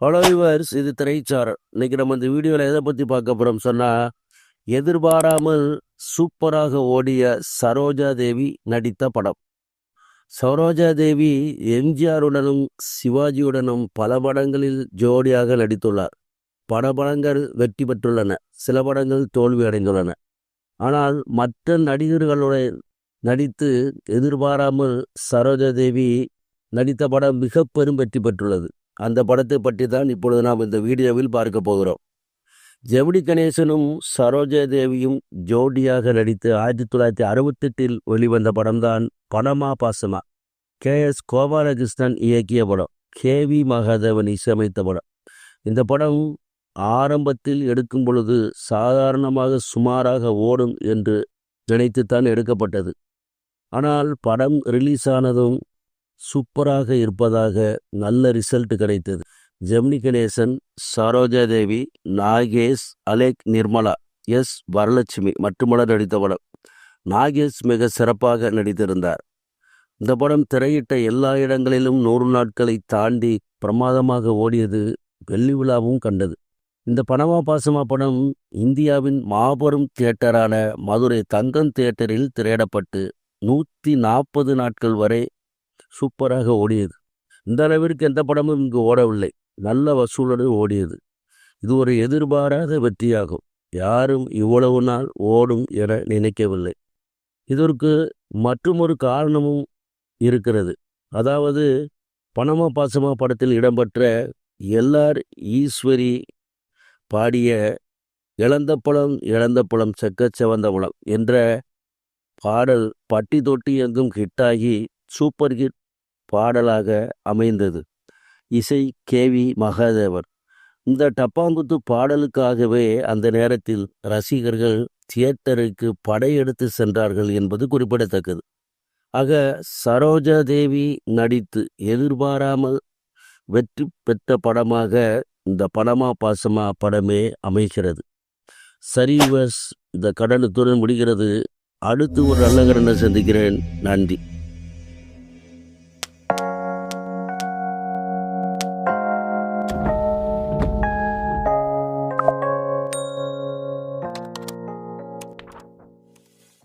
Hello yours இது திரைச்சாரல். இன்னைக்கு நம்ம இந்த வீடியோவில் எதை பற்றி பார்க்க போகிறோம் சொன்னால் எதிர்பாராமல் சூப்பராக ஓடிய சரோஜா தேவி நடித்த படம். சரோஜா தேவி எம்ஜிஆருடனும் சிவாஜியுடனும் பல படங்களில் ஜோடியாக நடித்துள்ளார். பல படங்கள் வெற்றி பெற்றுள்ளன. சில படங்கள் தோல்வி அடைந்துள்ளன. ஆனால் மற்ற நடிகர்களுடன் நடித்து எதிர்பாராமல் சரோஜா தேவி நடித்த படம் மிக பெரும் வெற்றி பெற்றுள்ளது. அந்த படத்தை பற்றி தான் இப்பொழுது நாம் இந்த வீடியோவில் பார்க்க போகிறோம். ஜெமினி கணேசனும் சரோஜா தேவியும் ஜோடியாக நடித்து ஆயிரத்தி தொள்ளாயிரத்தி அறுபத்தெட்டில் வெளிவந்த படம்தான் பணமா பாசமா. கே. எஸ். கோபாலகிருஷ்ணன் இயக்கிய படம். கே. வி. மகாதேவன் இசையமைத்த படம். இந்த படம் ஆரம்பத்தில் எடுக்கும் பொழுது சாதாரணமாக சுமாராக ஓடும் என்று நினைத்துத்தான் எடுக்கப்பட்டது. ஆனால் படம் ரிலீஸ் ஆனதும் சூப்பராக இருப்பதாக நல்ல ரிசல்ட் கிடைத்தது. ஜெமினி கணேசன் சரோஜா தேவி நாகேஷ் அலேக் நிர்மலா எஸ். வரலட்சுமி மட்டுமலர் நடித்த படம். நாகேஷ் மிக சிறப்பாக நடித்திருந்தார். இந்த படம் திரையிட்ட எல்லா இடங்களிலும் நூறு நாட்களை தாண்டி பிரமாதமாக ஓடியது வெள்ளி விழாவும் கண்டது. இந்த பணமா பாசமா படம் இந்தியாவின் மாபெரும் தியேட்டரான மதுரை தங்கம் தியேட்டரில் திரையிடப்பட்டு நூற்றி நாற்பது நாட்கள் வரை சூப்பராக ஓடியது. இந்த அளவிற்கு எந்த படமும் இங்கு ஓடவில்லை. நல்ல வசூலுடன் ஓடியது. இது ஒரு எதிர்பாராத வெற்றியாகும். யாரும் இவ்வளவு நாள் ஓடும் என நினைக்கவில்லை. இதற்கு மற்றொரு காரணமும் இருக்கிறது. அதாவது பணமா பாசமா படத்தில் இடம்பெற்ற எல்லார் ஈஸ்வரி பாடிய இழந்த பழம் இழந்த பழம் செக்கச் செவந்த பழம் என்ற பாடல் பட்டி தொட்டி எங்கும் ஹிட்டாகி சூப்பர் ஹிட் பாடலாக அமைந்தது. இசை கேவி மகாதேவர் இந்த டப்பாங்குத்து பாடலுக்காகவே அந்த நேரத்தில் ரசிகர்கள் தியேட்டருக்கு படையெடுத்து சென்றார்கள் என்பது குறிப்பிடத்தக்கது. ஆக சரோஜா தேவி நடித்து எதிர்பாராமல் வெற்றி பெற்ற படமாக இந்த படமா பாசமா படமே அமைகிறது. சரிவஸ் இந்த கடலுத்துடன் முடிகிறது. அடுத்து ஒரு நல்ல கடனை சந்திக்கிறேன். நன்றி.